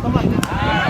止まって。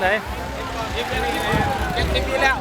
ไหนเอ็มดูแล้ว